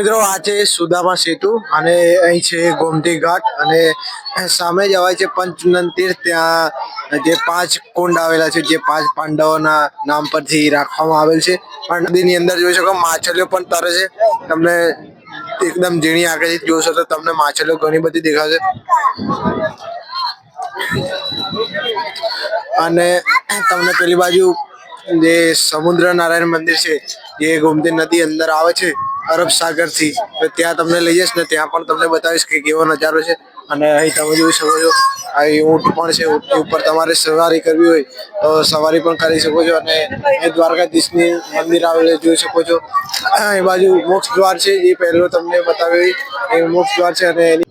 મિત્રો, આ છે સુદામા સેતુ અને અહીં છે ગોમતી ઘાટ અને સામે જવાય છે પંચનંદ તીર્થ ત્યાં જે પાંચ કુંડ આવેલા છે, જે પાંચ પાંડવોના નામ પરથી રાખવામાં આવેલ છે. પણ નદીની અંદર જોઈ શકો માછલીઓ પણ તરે છે. તમને એકદમ ઝીણી આગળથી જોશો તો તમને માછલીઓ ઘણી બધી દેખાશે. અને તમને પેલી બાજુ જે સમુદ્ર નારાયણ મંદિર છે, જે ગોમતી નદી અંદર આવે છે અરબ સાગરથી તો ત્યાં તમને લઈ જઈશ ને ત્યાં પણ તમને બતાવીશ કે કેવો નજારો છે. અને અહીં તમે જોઈ શકો છો અહીં ઊંટ પણ છે, ઊંટની ઉપર તમારે સવારી કરવી હોય તો સવારી પણ કરી શકો છો અને એ દ્વારકાધીશની મંદિર આવેલું જોઈ શકો છો. એ બાજુ મોક્ષ દ્વાર છે, જે પહેલો તમને બતાવ્યું એ મોક્ષ દ્વાર છે અને એની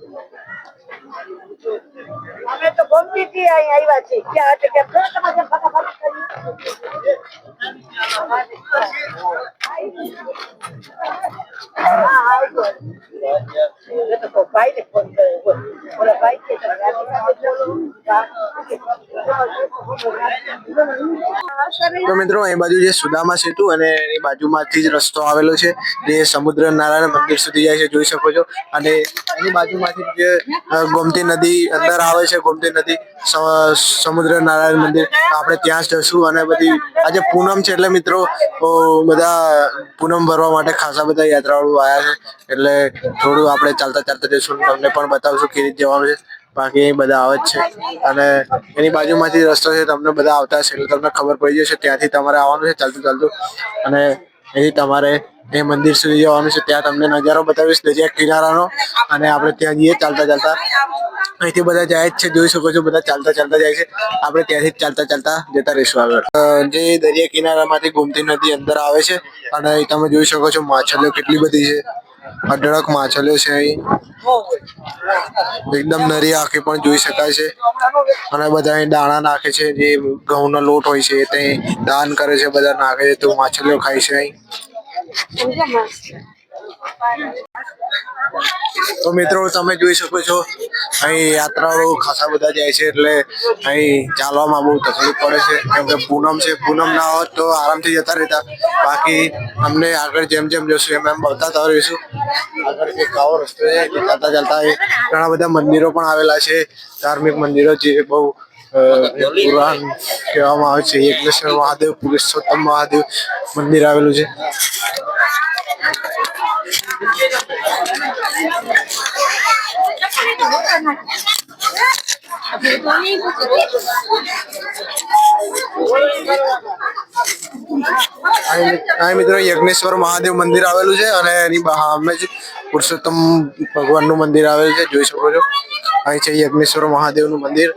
અમે તો ગમતીથી અહીં આવ્યા છીએ. ક્યાં એટલે કે ફટાફટ ફટાફટ હા, આવજો. મેં તો કોઈ ભાઈને ફોન કર્યો બોલ. ઓલા ભાઈ કે તમે રાતે રાતે બોલો. તો મિત્રો, એ બાજુ જે સુદામા સેતુ અને એની બાજુમાંથી જ રસ્તો આવેલો છે, જે સમુદ્ર નારાયણ મંદિર સુધી જાય છે, જોઈ શકો છો. અને એની બાજુમાંથી જે ગોમતી નદી અંદર આવે છે, ગોમતી નદી સમુદ્ર નારાયણ મંદિર આપણે ત્યાં જ જશું. અને બધી, આજે પૂનમ છે એટલે મિત્રો બધા પૂનમ ભરવા માટે ખાસા બધા યાત્રાળુ આવ્યા છે. એટલે થોડું આપણે ચાલતા ચાલતા જઈશું. તમને પણ બતાવશું કેવી રીતે જવાનું છે. બાકી બધા આવે જ છે. અને એની બાજુમાંથી રસ્તો છે, તમને બધા આવતા છે તમને ખબર પડી જશે, ત્યાંથી તમારે આવવાનું છે, ચાલતું ચાલતું. અને એથી તમારે એ મંદિર સુધી જવાનું છે, ત્યાં તમને નજારો બતાવીશ દરિયા કિનારાનો. અને આપણે ત્યાં જઈએ ચાલતા ચાલતા. અહીંથી બધા જાય જ છે, જોઈ શકો છો, બધા ચાલતા ચાલતા જાય છે. આપણે ત્યાંથી ચાલતા ચાલતા જતા રહીશું આગળ. જે દરિયા કિનારામાંથી ગોમતી નદી અંદર આવે છે, અને તમે જોઈ શકો છો, માછલીઓ કેટલી બધી છે. અઢળક માછલીઓ છે અહીં. એકદમ નરી આંખે પણ જોઈ શકાય છે. અને બધા દાણા નાખે છે, જે ઘઉંનો લોટ હોય છે તે દાન કરે છે, બધા નાખે છે, તો માછલીઓ ખાય છે અહીં. તો મિત્રો, તમે જોઈ શકો છો, અહીં યાત્રાળુ ખાસા બધા જાય છે, એટલે અહીં ચાલવામાં બહુ તકલીફ પડે છે. કેમ કે પૂનમ છે, પૂનમ ના હોત તો આરામથી જતા રહેતા. બાકી અમને આગળ જેમ જેમ જશું એમ એમ બતાવતા રહીશું. આગળ એક આવો રસ્તો છે ચાલતા ચાલતા ઘણા બધા મંદિરો પણ આવેલા છે. ધાર્મિક મંદિરો જે બહુ પુરાણ કહેવામાં આવે છે. યજ્ઞેશ્વર મહાદેવ, પુરુષોત્તમ મહાદેવ મંદિર આવેલું છે. મિત્રો, યજ્ઞેશ્વર મહાદેવ મંદિર આવેલું છે અને એની સામે જ પુરુષોત્તમ ભગવાનનું મંદિર આવેલું છે, જોઈ શકો છો. અહીં છે યજ્ઞેશ્વર મહાદેવનું મંદિર.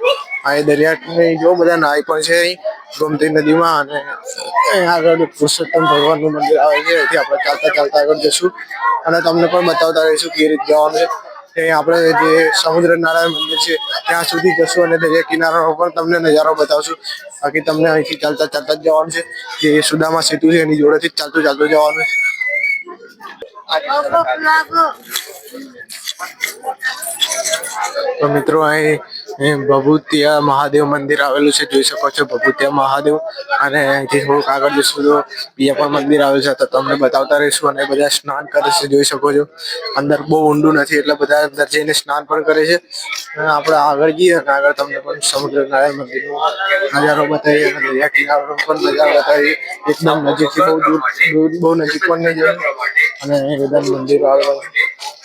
અહીં દરિયાની જો બધા નાય પણ છે અહીં. ગોમતી નદીમાં અને અહીં આગળ પુરુષોત્તમ ભગવાનનું મંદિર આવે છે. એથી આપણે ચાલતા ચાલતા આગળ જશું અને તમને પણ બતાવતા રહીશું કે રીતે જવાનું છે. ત્યાં આપણે જે સમુદ્ર નારાયણ મંદિર છે, ત્યાં સુધી જશું અને દરિયા કિનારાનો પણ તમને નજારો બતાવશું. બાકી તમને અહીંથી ચાલતા ચાલતા જ જવાનું છે. જે સુદામા સેતુ છે, એની જોડેથી ચાલતું ચાલતું જવાનું છે. તો મિત્રો અહીં અહીં ભભૂતિયા મહાદેવ મંદિર આવેલું છે, જોઈ શકો છો, ભભૂતિયા મહાદેવ. અને અહીંથી થોડુંક આગળ જશું તો બીજા પણ મંદિર આવેલું છે, તો તમને બતાવતા રહીશું અને બધા સ્નાન કરે છે, જોઈ શકો છો. અંદર બહુ ઊંડું નથી, એટલે બધા અંદર જઈને સ્નાન પણ કરે છે. અને આપણે આગળ જઈએ અને આગળ તમને પણ સમુદ્ર નારાયણ મંદિરનો નજારો બતાવીએ અને દરિયા કિનારો પણ નજારો બતાવીએ. એકદમ નજીકથી બહુ દૂર દૂર, બહુ નજીક પણ નહીં જઈએ. અને એ બધા મંદિરો આવેલા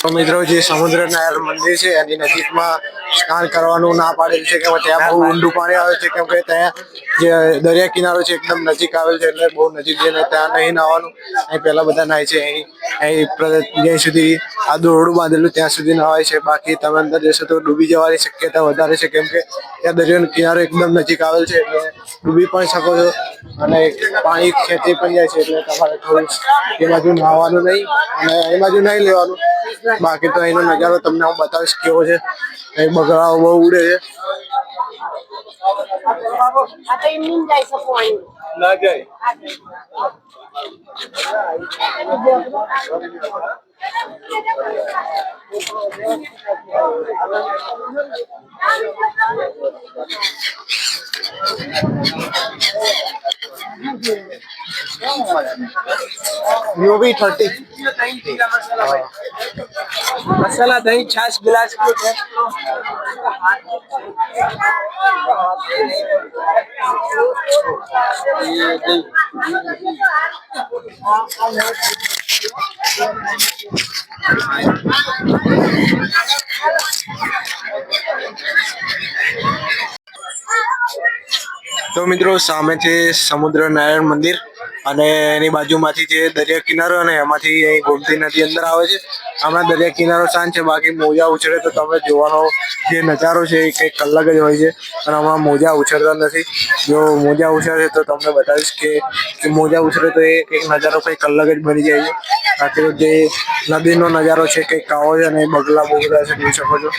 તો મિત્રો, જે સમુદ્ર નારાયણ મંદિર છે, એની નજીકમાં સ્નાન કરવાનું ના પાડેલ છે કે ત્યાં બહુ ઊંડું પાણી આવે છે, કેમ કે ત્યાં જે દરિયા કિનારો છે, એકદમ નજીક આવેલ છે, એટલે બહુ નજીક જઈને ત્યાં નહીં નાવાનું અહીં પહેલાં બધા નાય છે, અહીં અહીં જ્યાં સુધી આ દોરડું બાંધેલું ત્યાં સુધી નવાય છે, બાકી તમે અંદર જશો તો ડૂબી જવાની શક્યતા વધારે છે, કેમ કે ત્યાં દરિયાનો કિનારો એકદમ નજીક આવેલ છે, એટલે ડૂબી પણ શકો છો, અને પાણી ખેંચી પણ જાય છે, એટલે તમારે થોડું એ બાજુ નાહવાનું નહીં, અને એ બાજુ નહીં લેવાનું. બાકી તો એનો નજારો તમને હું બતાવીશ કેવો છે. એ બગડાઓ બહુ ઉડે છે. આ તો એમ નહીં જાય. શકો અહીં ના જાય યુવી થર્ટી મસાલા દહીં છાશ ગ્લાસ તો મિત્રો સામે છે સમુદ્ર નારાયણ મંદિર અને એની બાજુમાંથી જે દરિયા કિનારો અને એમાંથી અહીં ગોમતી નદી અંદર આવે છે હમણાં દરિયા કિનારો શાંત છે, બાકી મોજા ઉછળે તો તમે જોવાનો જે નજારો છે એ કંઈક અલગ જ હોય છે. અને હમણાં મોજા ઉછળતા નથી. જો મોજા ઉછળે તો તમને બતાવીશ કે મોજા ઉછળે તો એ કંઈક નજારો કંઈક અલગ જ બની જાય છે. બાકી જે નદીનો નજારો છે, કંઈક આવો છે અને બગલા બગલા છે, જોઈ શકો છો.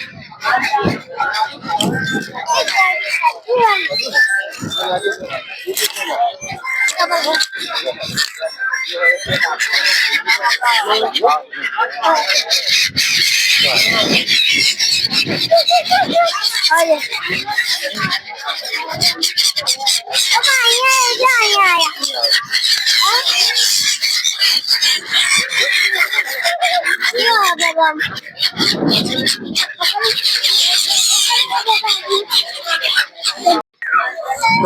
Oye. Toma, ya, ya, ya, ya. Ya, babam.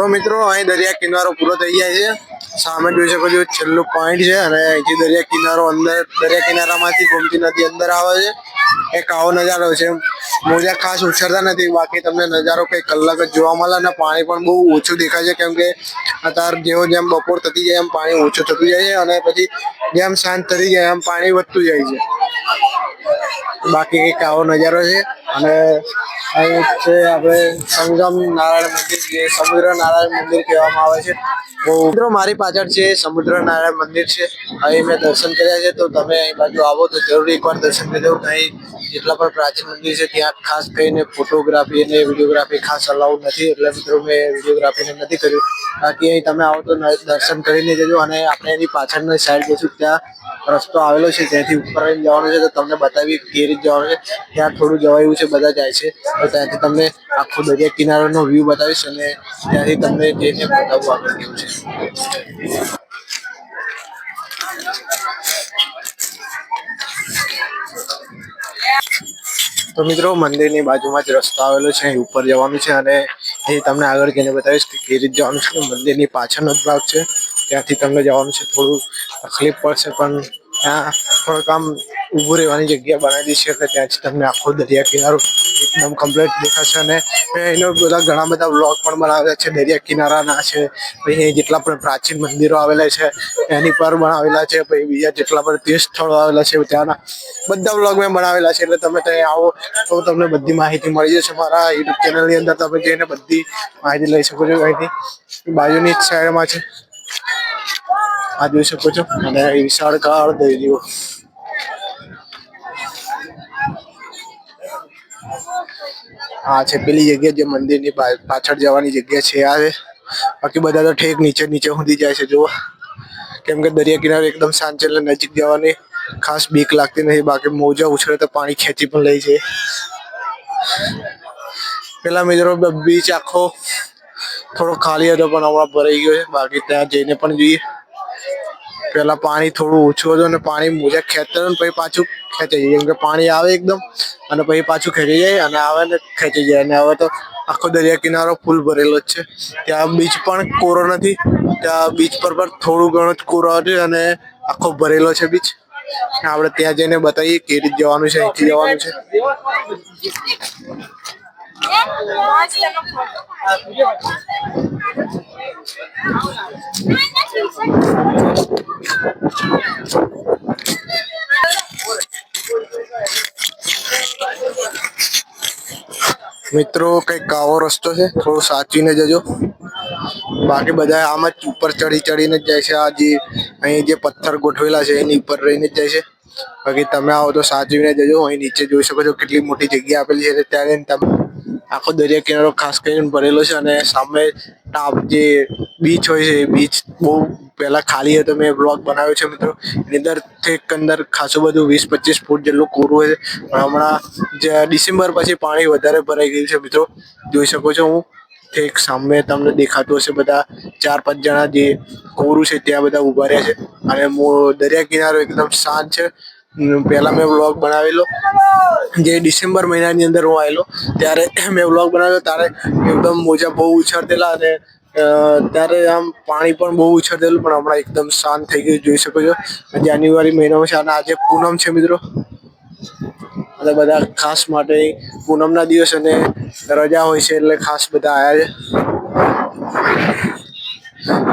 તો મિત્રો, અહીં દરિયા કિનારો પૂરો થઈ જાય છે. સામે જોઈ શકો છો, છેલ્લું પોઈન્ટ છે અને અહીંથી દરિયા કિનારો અંદર, દરિયા કિનારામાંથી ગોમતી નદી અંદર આવે છે. એક આવો નજારો છે. મોજા ખાસ ઉછળતા નથી, બાકી તમને નજારો કંઈક કલાક જ જોવા મળે અને પાણી પણ બહુ ઓછું દેખાય છે, કેમ કે અત્યારે જેવો જેમ બપોર થતી જાય એમ પાણી ઓછું થતું જાય છે અને પછી જેમ શાંત થતી જાય એમ પાણી વધતું જાય છે. બાકી કંઈક આવો નજારો છે. અને અહીં છે આપણે સંગમ નારાયણ મંદિર, જે સમુદ્ર નારાયણ મંદિર કહેવામાં આવે છે. મિત્રો, મારી પાછળ છે સમુદ્ર નારાયણ મંદિર છે. અહીં મેં દર્શન કર્યા છે, તો તમે અહીં બાજુ આવો તો જરૂર એકવાર દર્શન કરી દઉં અહીં જેટલા પણ પ્રાચીન મંદિર છે, ત્યાં ખાસ કરીને ફોટોગ્રાફી અને વિડીયોગ્રાફી ખાસ અલાઉડ નથી. એટલે મિત્રો, મેં વિડીયોગ્રાફીને નથી કર્યું. બાકી અહીં તમે આવો તો દર્શન કરીને જજો અને આપણે એની પાછળની સાઈડ જઈશું ત્યાં રસ્તો આવેલો છે. ત્યાંથી ઉપર જવાનું છે, તો તમને બતાવી કે રીતે જવાનું છે. ત્યાં થોડું જવાયું છે. બધા જાય છે. તો ત્યાંથી તમને આખો દરિયા કિનારાનો વ્યૂ બતાવીશ અને ત્યાંથી તમને જઈને બતાવવું આગળ કેવું છે. તો મિત્રો, મંદિરની બાજુમાં જ રસ્તો આવેલો છે. અહીં ઉપર જવાનું છે અને એ તમને આગળ જઈને બતાવીશ કે કઈ રીતે જવાનું છે. મંદિરની પાછળનો જ ભાગ છે. ત્યાંથી તમને જવાનું છે. થોડું તકલીફ પડશે, પણ ત્યાં થોડુંક આમ ઊભું રહેવાની જગ્યા બનાવી છે એટલે ત્યાંથી તમને આખો દરિયા કિનારો એકદમ કમ્પ્લીટ દેખાશે અને એનો બધા ઘણા બધા વ્લોગ પણ બનાવેલા છે, દરિયા કિનારાના છે, પછી જેટલા પણ પ્રાચીન મંદિરો આવેલા છે, એની પર બનાવેલા છે, પછી બીજા જેટલા પણ તીર્થ સ્થળો આવેલા છે, ત્યાંના બધા વ્લોગ મેં બનાવેલા છે, એટલે તમે ત્યાં આવો તો તમને બધી માહિતી મળી જશે મારા યુટ્યુબ ચેનલની અંદર, તમે જઈને બધી માહિતી લઈ શકો છો અહીંથી. બાજુની સાઈડમાં છે. આ જોઈ શકો છો. અને વિશાળકાળ દરિયો. આ છે પેલી જગ્યા જે મંદિરની પાછળ જવાની જગ્યા છે આ. બાકી બધા તો ઠેક નીચે નીચે સુધી જાય છે, જુઓ. કેમ કે દરિયા કિનારે એકદમ શાંત છે એટલે નજીક જવાની ખાસ બીક લાગતી નથી. બાકી મોજા ઉછળે તો પાણી ખેંચી પણ લઈ છે. પેલા મિત્રો બીચ આખો થોડો ખાલી હતો પણ હમણાં ભરાઈ ગયો છે. બાકી ત્યાં જઈને પણ જોઈએ. પેલા પાણી થોડું ઓછું હતું અને પાણી મોજા ખેંચતા ને પછી પાછું ખેંચાઈ જાય કેમ કે પાણી આવે એકદમ અને પછી પાછું ખેંચી જાય અને આવે ને ખેંચી જાય. અને હવે તો આખો દરિયા કિનારો ફૂલ ભરેલો જ છે. ત્યાં બીચ પણ કોરો નથી. ત્યાં બીચ પર પણ થોડું ઘણું જ કોરો હતું અને આખો ભરેલો છે બીચ આપણે ત્યાં જઈને બતાવીએ કે રીતે જવાનું છે, અહીંથી જવાનું છે. મિત્રો, કંઈક આવો રસ્તો છે. થોડું સાચવીને જજો. બાકી બધા આમ જ ઉપર ચડી ચડીને જ જાય છે. આ જે અહીં જે પથ્થર ગોઠવેલા છે, એની ઉપર રહીને જ જાય છે. બાકી તમે આવો તો સાચવીને જજો. અહીં નીચે જોઈ શકો છો કેટલી મોટી જગ્યા આપેલી છે. ત્યારે તમે આખો દરિયા કિનારો ખાસ કરીને ભરેલો છે અને સામે ટાપ જે બીચ હોય છે, એ બીચ બહુ પહેલાં ખાલી હતો, મેં બ્લોગ બનાવ્યો છે મિત્રો. એની અંદર ઠેક અંદર ખાસું બધું વીસ પચીસ ફૂટ જેટલું કોરું હોય છે. હમણાં જે ડિસેમ્બર પછી પાણી વધારે ભરાઈ ગયું છે મિત્રો. જોઈ શકો છો હું. ઠેક સામે તમને દેખાતું હશે બધા ચાર પાંચ જણા જે કોરું છે ત્યાં બધા ઊભા રહ્યા છે. અને દરિયા કિનારો એકદમ શાંત છે. પહેલા મેં વ્લોગ બનાવેલો. જે ડિસેમ્બર મહિનાની અંદર હું આવેલો, ત્યારે મેં વ્લોગ બનાવ્યો. ત્યારે એકદમ મોજા બહુ ઉછળતેલા અને ત્યારે આમ પાણી પણ બહુ ઉછળતેલું, પણ હમણાં એકદમ શાંત થઈ ગયું, જોઈ શકો છો. જાન્યુઆરી મહિનામાં છે, અને આજે પૂનમ છે મિત્રો. અને બધા ખાસ માટે પૂનમના દિવસ અને રજા હોય છે, એટલે ખાસ બધા આવ્યા છે.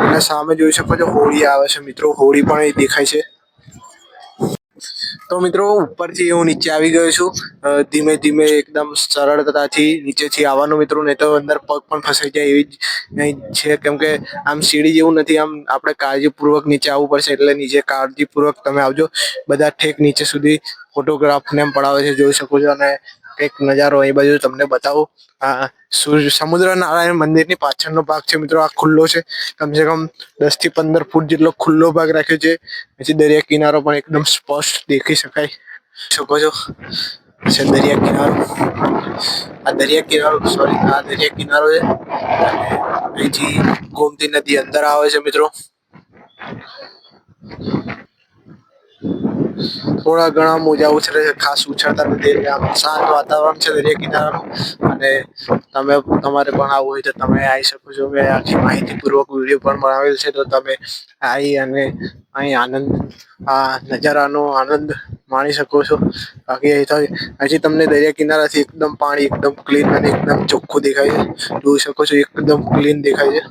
અને સામે જોઈ શકો છો, હોળી આવે છે મિત્રો. હોળી પણ દેખાય છે. તો મિત્રો, ઉપરથી હું નીચે આવી ગયો છું. ધીમે ધીમે એકદમ સરળતાથી નીચેથી આવવાનું મિત્રો, નહીં તો અંદર પગ પણ ફસાઈ જાય એવી જ છે. કેમ કે આમ સીડી જેવું નથી, આમ આપણે કાળજીપૂર્વક નીચે આવવું પડશે એટલે નીચે કાળજીપૂર્વક તમે આવજો. બધા ઠેક નીચે સુધી ફોટોગ્રાફ ને એમ પડાવે છે, જોઈ શકો છો. અને એક નજારો એ બાજુ તમને બતાવું. આ સમુદ્ર નારાયણ મંદિરની પાછળનો ભાગ છે મિત્રો, આ ખુલ્લો છે. કમસે કમ દસથી પંદર ફૂટ જેટલો ખુલ્લો ભાગ રાખ્યો છે. પછી દરિયા કિનારો પણ એકદમ સ્પષ્ટ દેખી શકાય. શકો છો. છે દરિયા કિનારો. આ દરિયા કિનારો સોરી આ દરિયા કિનારો છે. અહીંથી ગોમતી નદી અંદર આવે છે મિત્રો. થોડા ઘણા મોજા ઉછળે છે ખાસ ઉછળતા નથી આમ શાંત વાતાવરણ છે દરિયા કિનારાનું. અને તમે તમારે પણ આવવું હોય તો તમે આવી શકો છો. મેં આખી માહિતીપૂર્વક વીડિયો પણ બનાવેલ છે, તો તમે આવી અને અહીં આનંદ, આ નજારાનો આનંદ માણી શકો છો. બાકી હજી તમને દરિયા કિનારાથી એકદમ પાણી એકદમ ક્લીન અને એકદમ ચોખ્ખું દેખાય છે. જોઈ શકો છો, એકદમ ક્લીન દેખાય છે.